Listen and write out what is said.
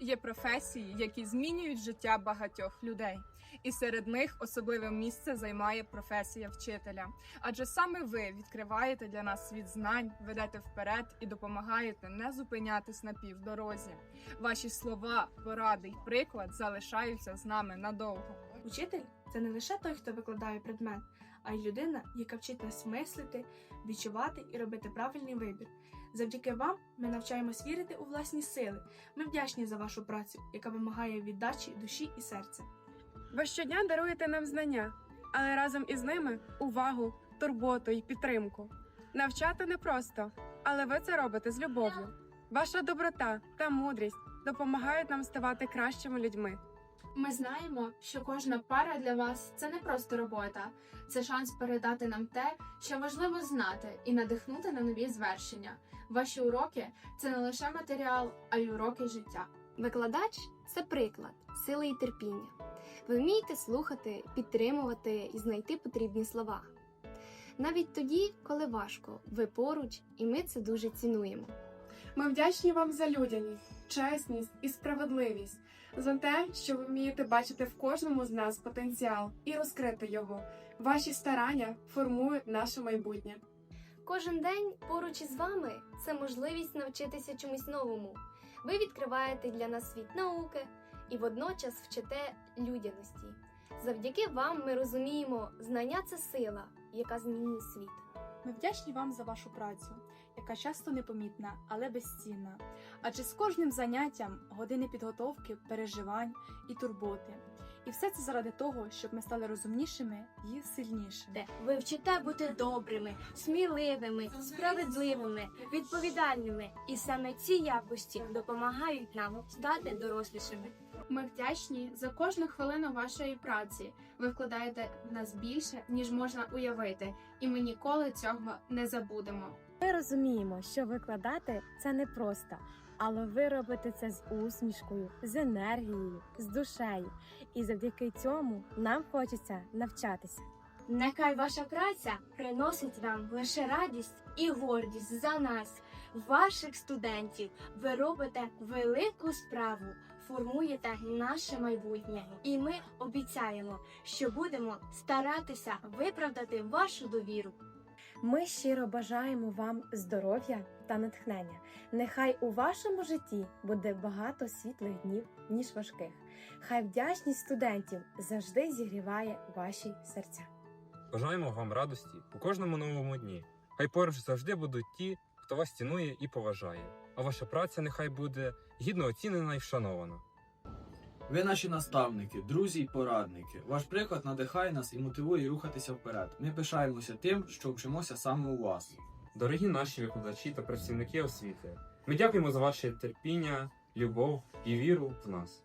Є професії, які змінюють життя багатьох людей, і серед них особливе місце займає професія вчителя. Адже саме ви відкриваєте для нас світ знань, ведете вперед і допомагаєте не зупинятись на півдорозі. Ваші слова, поради й приклад залишаються з нами надовго. Учитель це не лише той, хто викладає предмет, а й людина, яка вчить нас мислити, відчувати і робити правильний вибір. Завдяки вам ми навчаємось вірити у власні сили. Ми вдячні за вашу працю, яка вимагає віддачі душі і серця. Ви щодня даруєте нам знання, але разом із ними увагу, турботу і підтримку. Навчати непросто, але ви це робите з любов'ю. Ваша доброта та мудрість допомагають нам ставати кращими людьми. Ми знаємо, що кожна пара для вас це не просто робота, це шанс передати нам те, що важливо знати, і надихнути на нові звершення. Ваші уроки це не лише матеріал, а й уроки життя. Викладач це приклад сили і терпіння. Ви вмієте слухати, підтримувати і знайти потрібні слова. Навіть тоді, коли важко, ви поруч, і ми це дуже цінуємо. Ми вдячні вам за людяність, чесність і справедливість, за те, що ви вмієте бачити в кожному з нас потенціал і розкрити його. Ваші старання формують наше майбутнє. Кожен день поруч із вами це можливість навчитися чомусь новому. Ви відкриваєте для нас світ науки і водночас вчите людяності. Завдяки вам ми розуміємо, знання це сила, яка змінює світ. Ми вдячні вам за вашу працю, яка часто непомітна, але безцінна. Адже з кожним заняттям години підготовки, переживань і турботи. І все це заради того, щоб ми стали розумнішими і сильнішими. Ви вчите бути добрими, сміливими, справедливими, відповідальними, і саме ці якості допомагають нам стати дорослішими. Ми вдячні за кожну хвилину вашої праці. Ви вкладаєте в нас більше, ніж можна уявити, і ми ніколи цього не забудемо. Ми розуміємо, що викладати це не просто, але ви робите це з усмішкою, з енергією, з душею. І завдяки цьому нам хочеться навчатися. Нехай ваша праця приносить вам лише радість і гордість за нас, ваших студентів. Ви робите велику справу, формуєте наше майбутнє, і ми обіцяємо, що будемо старатися виправдати вашу довіру. Ми щиро бажаємо вам здоров'я та натхнення. Нехай у вашому житті буде багато світлих днів, ніж важких. Хай вдячність студентів завжди зігріває ваші серця. Бажаємо вам радості у кожному новому дні. Хай поруч завжди будуть ті, хто вас цінує і поважає, а ваша праця нехай буде гідно оцінена і вшанована. Ви наші наставники, друзі й порадники. Ваш приклад надихає нас і мотивує рухатися вперед. Ми пишаємося тим, що вчимося саме у вас. Дорогі наші викладачі та працівники освіти, ми дякуємо за ваше терпіння, любов і віру в нас.